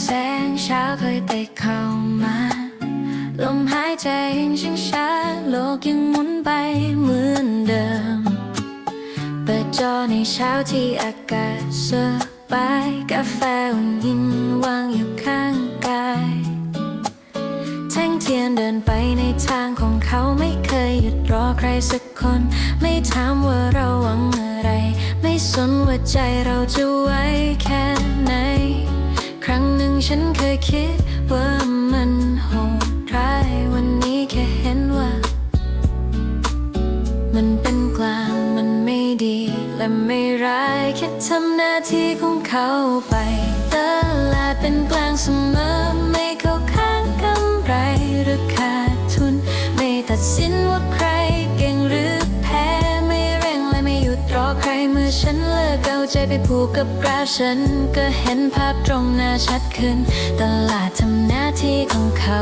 แสงเช้าเคยเตะเข้ามา ลมหายใจยังชิงช้าโลกยังหมุนไปเหมือนเดิม เปิดจอในเช้าที่อากาศสบายกาแฟอุ่นยินวางอยู่ข้างกายแท่งเทียนเดินไปในทางของเขาไม่เคยหยุดรอใครสักคน ไม่ถามว่าเราหวังอะไร ไม่สนว่าใจเราจะไว้แค่ไหน ครั้งหนึ่งฉันเคยคิดว่ามันโหดร้ายวันนี้แค่เห็นว่า มันเป็นกลางมันไม่ดี และไม่ร้ายแค่ทำหน้าที่ของเขาไปตลาดเป็นกลางเสมอไม่เข้าข้างกำไรหรือขาดทุน ไม่ตัดสินว่าใคร เมื่อฉันเลิกเอาใจไปผูกกับกราฟฉัน ก็เห็นภาพตรงหน้าชัดขึ้น ตลาดทำหน้าที่ของเขา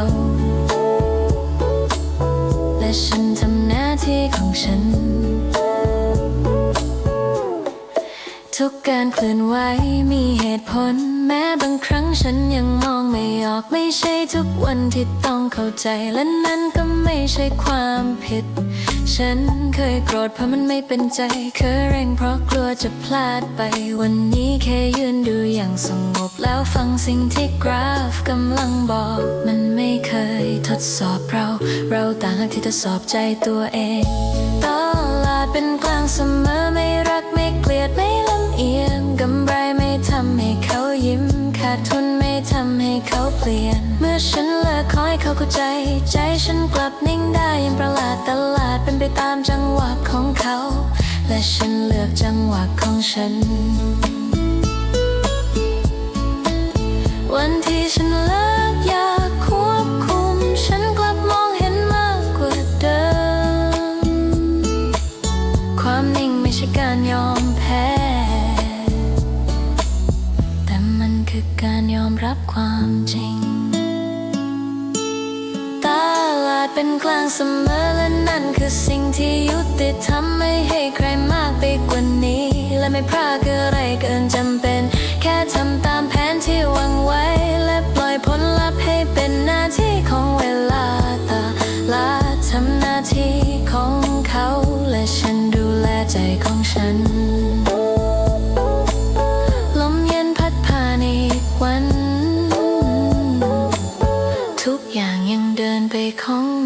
และฉันทำหน้าที่ของฉัน ทุกการเคลื่อนไหวมีเหตุผล แม้บางครั้งฉันยังมองไม่ออกไม่ใช่ทุกวันที่ต้องเข้าใจ และนั่นก็ไม่ใช่ความผิด ฉันเคยโกรธเพราะมันไม่เป็นใจ เคยเร่งเพราะกลัวจะพลาดไป วันนี้แค่ยืนดูอย่างสงบแล้วฟังสิ่งที่กราฟกำลังบอก มันไม่เคยทดสอบเรา เราต่างหากที่ทดสอบใจตัวเองตลาดเป็นกลางเสมอไม่รักไม่เกลียดไม่ลำเอียง ขาดทุนไม่ทำให้เขาเปลี่ยน เมื่อฉันเลิกคอยเขาเข้าใจ ใจฉันกลับนิ่งได้ยังประหลาดตลาดเป็นไปตามจังหวะของเขา และฉันเลือกจังหวะของฉัน วันที่ฉันเลิกอก คามรับความจริง ตลาดเป็นกลางเสมอและนั่นคือสิ่งที่ยุติธรรมไม่ให้ใครมากไปกว่านี้ และไม่พลาดอะไรเกินจำเป็น แค่ทำตามแผนที่วางไว้ และปล่อยผลลัพธ์ให้เป็นหน้าที่ของเวลาตาลาทำหน้าที่ของเขา และฉันดูแลใจของฉัน ของ